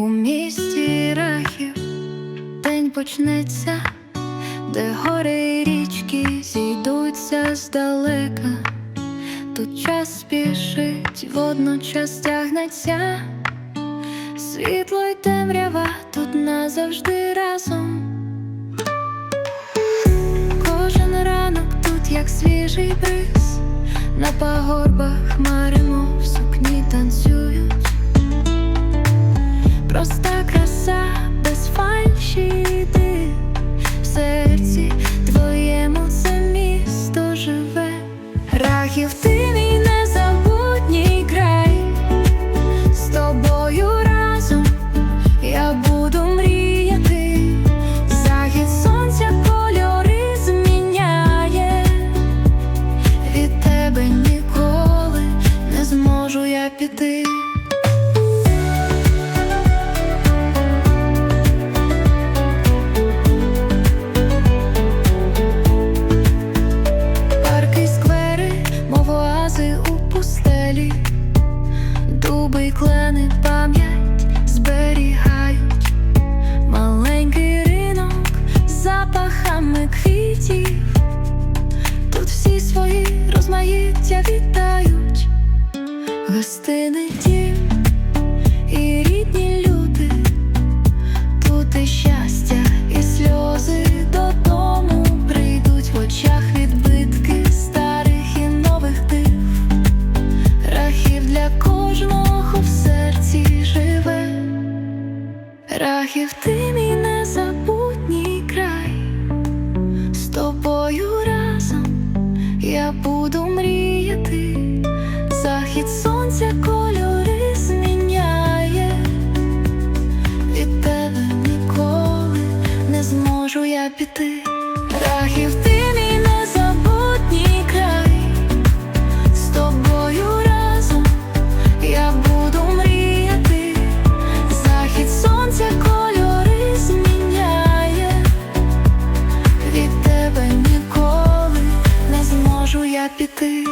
У місті рахів день почнеться, де гори і річки зійдуться здалека. Тут час спішить, водночас тягнеться, світло й темрява тут назавжди разом. Кожен ранок тут, як свіжий бриз, на пагорбах хмари, Проста краса без фальші в серці дуби клени пам'ять зберігають, маленький ринок запахами квітів, тут всі свої розмаїття вітають, гостини Рахів ти мій незабутній край, з тобою разом я буду мріяти. Захід сонця кольори зміняє. Від тебе ніколи не зможу я піти. Рахів ти зможу я піти.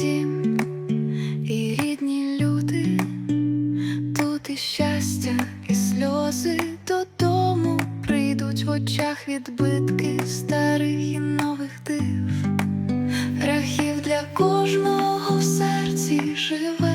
Дім і рідні люди, тут і щастя, і сльози додому в очах відбитки старих і нових див. Рахів для кожного в серці живе.